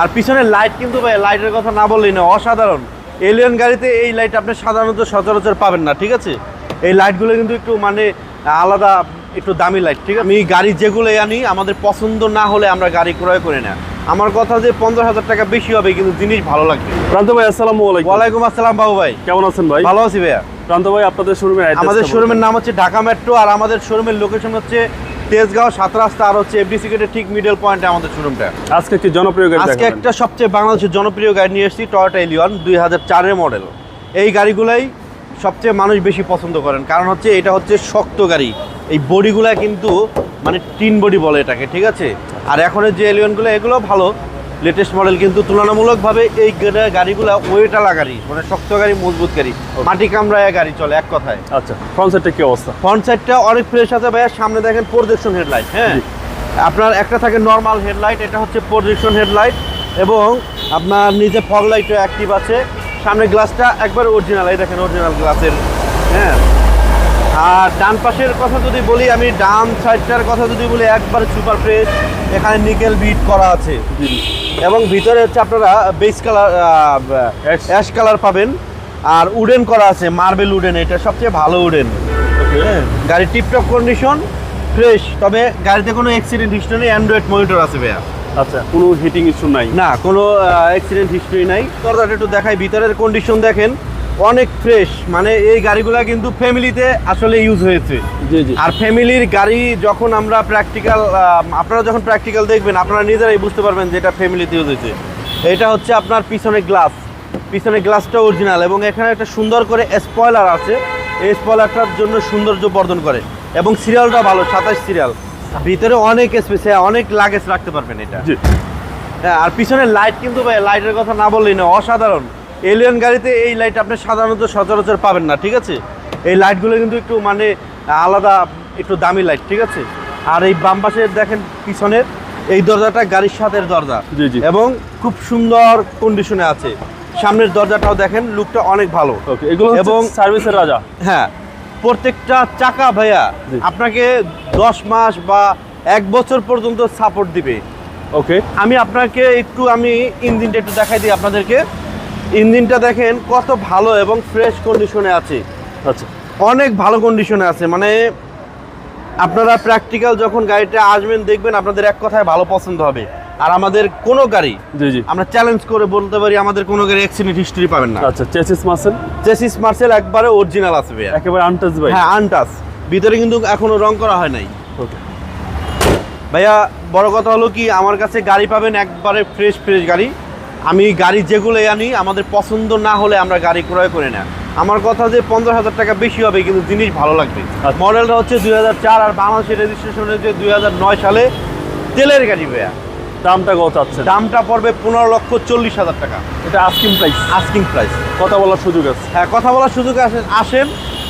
আর পিছনের লাইট কিন্তু ভাই লাইটের কথা না বললেই না অসাধারণ। এলিয়ন গাড়িতে এই লাইট আপনি সাধারণত সচরাচর পাবেন না ঠিক আছে? এই লাইটগুলো কিন্তু একটু মানে আলাদা একটু দামি লাইট ঠিক আছে? আমি গাড়ি যেগুলো আনি আমাদের পছন্দ না হলে আমরা গাড়ি ক্রয় করি না। আমার কথা যে পনেরো হাজার টাকা বেশি হবে কিন্তু জিনিস ভালো লাগবে। প্রান্ত ভাই আসসালামু ওয়ালাইকুম আসসালাম বাবু ভাই। কেমন আছেন ভাই? ভালো আছি ভাইয়া। প্রান্ত ভাই আপনাদের শোরুমের আমাদের শোরুমের নাম হচ্ছে ঢাকা মেট্রো আর আমাদের শোরুমের লোকেশন হচ্ছে তেজগাঁও সাত রাস্তা আর হচ্ছে এফডিসি গেটের ঠিক মিডল পয়েন্টে আমাদের শোরুমটা আজকে কি জনপ্রিয় গাড়ি আজকে একটা সবচেয়ে বাংলাদেশের জনপ্রিয় গাড়ি নিয়ে এসেছি টয়োটা এলিয়ন দুই হাজার চারের মডেল এই গাড়িগুলাই সবচেয়ে মানুষ বেশি পছন্দ করেন। কারণ হচ্ছে এটা হচ্ছে শক্ত গাড়ি। এই বডিগুলা কিন্তু মানে টিন বডি বলে এটাকে ঠিক আছে? আর এখনের যে এলিয়নগুলো এগুলো ভালো। লেটেস্ট মডেল কিন্তু তুলনামূলকভাবে এই গাড়িগুলা ওয়েটালা গাড়ি মানে শক্ত গাড়ি মজবুত গাড়ি। মাটি কামড়ায় গাড়ি চলে এক কথায়। আচ্ছা ফ্রন্ট সাইডটা কি অবস্থা? ফ্রন্ট সাইডটা অনেক ফ্রেশ আছে ভাইয়া সামনে দেখেন প্রজেকশন হেডলাইট হ্যাঁ? আপনার একটা থাকে নর্মাল হেডলাইট এটা হচ্ছে প্রজেকশন হেডলাইট এবং আপনার নিচে ফগ লাইটও অ্যাক্টিভ আছে। সামনে গ্লাসটা একবার অরিজিনাল এই দেখেন অরিজিনাল গ্লাসের হ্যাঁ? আর ডান পাশের কথা যদি বলি আমি ডান সাইডটার কথা যদি বলি একবার সুপার ফ্রেশ এখানে নিকেল বিট করা আছে। এবং ভিতরে হচ্ছে আপনারা বেস কালার অ্যাশ কালার পাবেন। আর উডেন করা আছে মার্বেল উডেন এটা সবচেয়ে ভালো উডেন হ্যাঁ গাড়ি টিপটপ কন্ডিশন ফ্রেশ তবে গাড়িতে কোনো অ্যাক্সিডেন্ট হিস্ট্রি নেই অ্যান্ড্রয়েড মনিটর আছে ভাইয়া। আচ্ছা কোনো হিটিং ইস্যু নাই? না কোনো অ্যাক্সিডেন্ট হিস্ট্রি নাই। দরজাটা একটু দেখাই ভিতরের কন্ডিশন দেখেন। অনেক ফ্রেশ মানে এই গাড়িগুলা কিন্তু ফ্যামিলিতে আসলে ইউজ হয়েছে। আর ফ্যামিলির গাড়ি যখন আমরা প্র্যাকটিক্যাল আপনারা যখন প্র্যাকটিক্যাল দেখবেন আপনারা নিজেরাই বুঝতে পারবেন যে এটা ফ্যামিলিতে ইউজ হয়েছে। এটা হচ্ছে আপনার পিছনে গ্লাস পিছনে গ্লাসটা অরিজিনাল এবং এখানে একটা সুন্দর করে স্পয়লার আছে। এই স্পয়লারটার জন্য সৌন্দর্য বর্ধন করে এবং সিরিয়ালটা ভালো সাতাশ সিরিয়াল ভিতরে অনেক স্পেস অনেক লাগেজ রাখতে পারবেন এটা। হ্যাঁ আর পিছনের লাইট কিন্তু ভাই লাইটের কথা না বললেই না অসাধারণ। এলিয়ন গাড়িতে এই লাইট আপনি সাধারণত সচরাচর পাবেন না ঠিক আছে? এই লাইটগুলো কিন্তু একটু মানে আলাদা একটু দামি লাইট ঠিক আছে? আর এই বাম পাশে দেখেন পিছনের এই দরজাটা গাড়ির সাথে দরজা। জি, জি। এবং খুব সুন্দর কন্ডিশনে আছে। সামনের দরজাটাও দেখেন লুকটা অনেক ভালো। ওকে এগুলো এবং এবং- সার্ভিসের রাজা। হ্যাঁ প্রত্যেকটা চাকা ভাইয়া আপনাকে দশ মাস বা এক বছর পর্যন্ত সাপোর্ট দিবে। ওকে আমি আপনাকে একটু আমি ইঞ্জিনটা একটু দেখাই দিই আপনাদেরকে। ইঞ্জিনটা দেখেন কত ভালো এবং ফ্রেশ কন্ডিশনে আছে। আচ্ছা। অনেক ভালো কন্ডিশনে আছে মানে আপনারা প্র্যাকটিক্যাল যখন গাড়িটা আসবেন দেখবেন আপনাদের এক কথায় ভালো পছন্দ হবে। আর আমাদের কোনো গাড়ি জি জি। আমরা চ্যালেঞ্জ করে বলতে পারি আমাদের কোনো গাড়ি অ্যাক্সিডেন্ট হিস্ট্রি পাবেন না। আচ্ছা চেসিস মাসেল চেসিস মার্সেল একবারে অরিজিনাল আছে ভাইয়া। একেবারে আনটাচ ভাই হ্যাঁ আনটাস ভিতরে কিন্তু এখনও রং করা হয় নাই। ওকে। ভাইয়া বড় কথা হলো কি আমার কাছে গাড়ি পাবেন একবারে ফ্রেশ ফ্রেশ গাড়ি। আমি গাড়ি যেগুলো আনি আমাদের পছন্দ না হলে আমরা গাড়ি ক্রয় করি না। আমার কথা যে পনেরো হাজার টাকা বেশি হবে কিন্তু জিনিস ভালো লাগবে। আচ্ছা। মডেলটা হচ্ছে দুই হাজার চার আর বাংলাদেশের রেজিস্ট্রেশন হচ্ছে দুই হাজার নয় সালে তেলের গাড়ি ভাইয়া। দামটা কত চাচ্ছেন? দামটা পড়বে পনেরো লক্ষ চল্লিশ হাজার টাকা। এটা আস্কিং প্রাইস আস্কিং প্রাইস কথা বলার সুযোগ আছে। হ্যাঁ কথা বলার সুযোগ আসেন আসেন।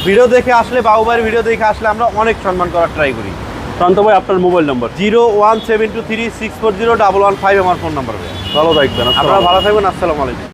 ভিডিও দেখে আসলে বাবুবাইয়ের ভিডিও দেখে আসলে আমরা অনেক সম্মান করার ট্রাই করি। প্রান্ত ভাই আপনার mobile number zero one seven two three six four zero double one five আমার ফোন নাম্বার ভালো থাকবেন আপনারা আপনারা ভালো থাকবেন আসসালামু আলাইকুম।